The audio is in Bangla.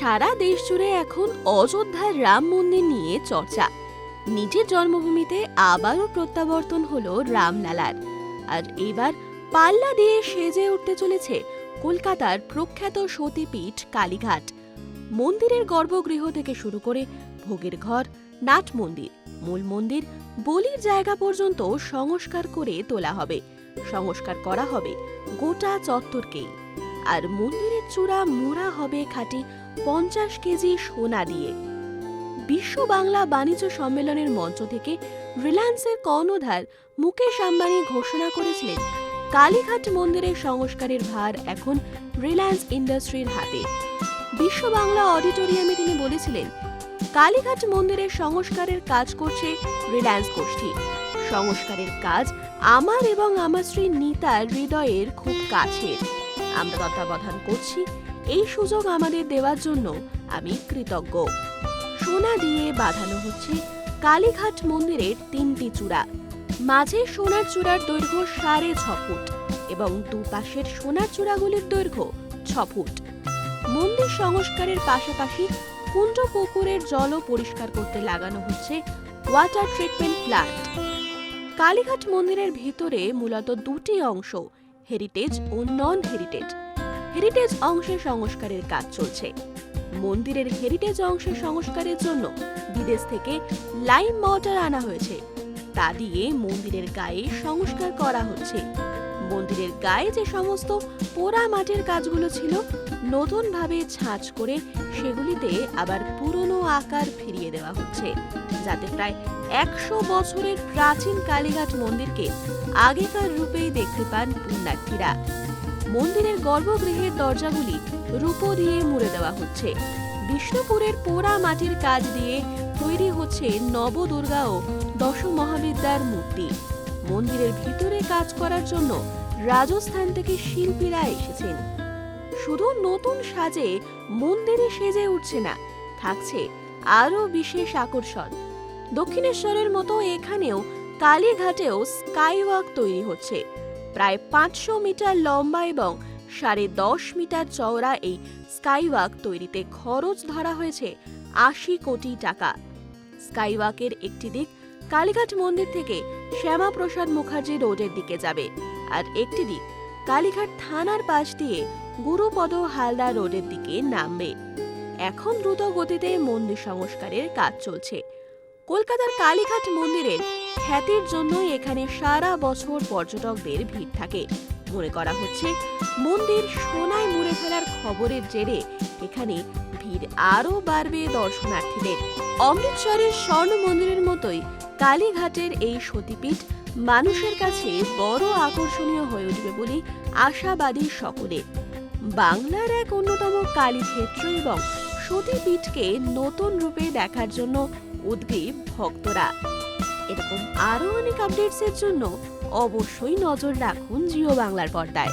সারা দেশ জুড়ে এখন অযোধ্যার রাম মন্দির নিয়ে চর্চা। নিজের জন্মভূমিতে আবারও প্রত্যাবর্তন হলো রামলালার। আর এবার পাল্লা দিয়ে সেজে উঠতে চলেছে কলকাতার প্রখ্যাত সতীপীঠ কালীঘাট। মন্দিরের গর্ভগৃহ থেকে শুরু করে ভোগের ঘর, নাট মন্দির, মূল মন্দির, বলির জায়গা পর্যন্ত সংস্কার করে তোলা হবে। সংস্কার করা হবে গোটা চত্বরকেই। আর মন্দিরের চূড়া মোড়া হবে খাঁটি পঞ্চাশ কেজি সোনা দিয়ে। বিশ্ব বাংলা বাণিজ্য সম্মেলনের মঞ্চ থেকে রিলায়েন্সের কর্ণধার মুকেশ আম্বানি ঘোষণা করেছিলেন, কালীঘাট মন্দিরের সংস্কারের ভার এখন রিলায়েন্স ইন্ডাস্ট্রির হাতে। বিশ্ব বাংলা অডিটোরিয়ামে তিনি বলেছিলেন, কালীঘাট মন্দিরের সংস্কারের কাজ করছে রিলায়েন্স গোষ্ঠী। সংস্কারের কাজ আমার এবং আমার স্ত্রী নিতার হৃদয়ের খুব কাছের। আমরা তত্ত্বাবধান করছি এই সুযোগ আমাদের দেওয়ার জন্য আমি কৃতজ্ঞ। সোনা দিয়ে বাঁধানো হচ্ছে কালীঘাট মন্দিরের তিনটি চূড়া। মাঝে সোনার চূড়ার দৈর্ঘ্য সাড়ে ছ ফুট এবং দুপাশের সোনার চূড়াগুলির দৈর্ঘ্য ছ ফুট। মন্দির সংস্কারের পাশাপাশি কুণ্ড পুকুরের জলও পরিষ্কার করতে লাগানো হচ্ছে ওয়াটার ট্রিটমেন্ট প্ল্যান্ট কালীঘাট মন্দিরের ভিতরে মূলত দুটি অংশ, হেরিটেজ ও নন হেরিটেজ হেরিটেজ অংশের সংস্কারের কাজ চলছে। মন্দিরের হেরিটেজ অংশের সংস্কারের জন্য বিদেশ থেকে লাইম মর্টার আনা হয়েছে। তা দিয়ে মন্দিরের গায়ে সংস্কার করা হচ্ছে। মন্দিরের গায়ে যে সমস্ত পোড়া মাটির কাজগুলো ছিল, নতুনভাবে ছাঁচ করে সেগুলিতে আবার পুরনো আকার ফিরিয়ে দেওয়া হচ্ছে, যাতে প্রায় একশো বছরের প্রাচীন কালীঘাট মন্দিরকে আগেকার রূপেই দেখতে পান পুণ্যার্থীরা। মন্দিরের গর্ভগৃহের দরজাগুলি রূপো দিয়ে মুড়ে দেওয়া হচ্ছে। বিষ্ণুপুরের পোড়া মাটির কাজ দিয়ে তৈরি হচ্ছে নবদুর্গা ও দশ মহাবিদ্যার মূর্তি। মন্দিরের ভিতরে কাজ করার জন্য রাজস্থান থেকে শিল্পীরা এসেছেন। শুধু নতুন সাজে মন্দিরে সেজে উঠছে না, থাকছে আরও বিশেষ আকর্ষণ। দক্ষিণেশ্বরের মতো এখানেও কালীঘাটেও স্কাইওয়াক তৈরি হচ্ছে। প্রায় পাঁচশো মিটার লম্বা এবং সাড়ে দশ মিটার চওড়া এই স্কাইওয়াক তৈরিতে খরচ ধরা হয়েছে আশি কোটি টাকা। স্কাইওয়াকের একটি দিক কালীঘাট মন্দির থেকে শ্যামাপ্রসাদ মুখার্জি রোডের দিকে যাবে আর একটি দিক কালীঘাট থানার পাশ দিয়ে গুরুপদ হালদা রোডের দিকে নামবে। এখন দ্রুত গতিতে মন্দির সংস্কারের কাজ চলছে। কলকাতার কালীঘাট মন্দিরের খ্যাতির জন্যই এখানে সারা বছর পর্যটকদের ভিড় থাকে। মনে করা হচ্ছে মন্দির সোনায় মুড়ে ফেলার খবরের জেরে এখানে ভিড় আরও বাড়বে দর্শনার্থীদের। অমৃতসরের স্বর্ণ মন্দিরের মতোই কালীঘাটের এই সতীপীঠ মানুষের কাছে বড় আকর্ষণীয় হয়ে উঠবে বলে আশাবাদী সকলে। বাংলার এক অন্যতম কালীক্ষেত্র এবং সতীপীঠকে নতুন রূপে দেখার জন্য উদ্গ্রীব ভক্তরা। এরকম আরও অনেক আপডেটসের জন্য অবশ্যই নজর রাখুন জিও বাংলার পর্দায়।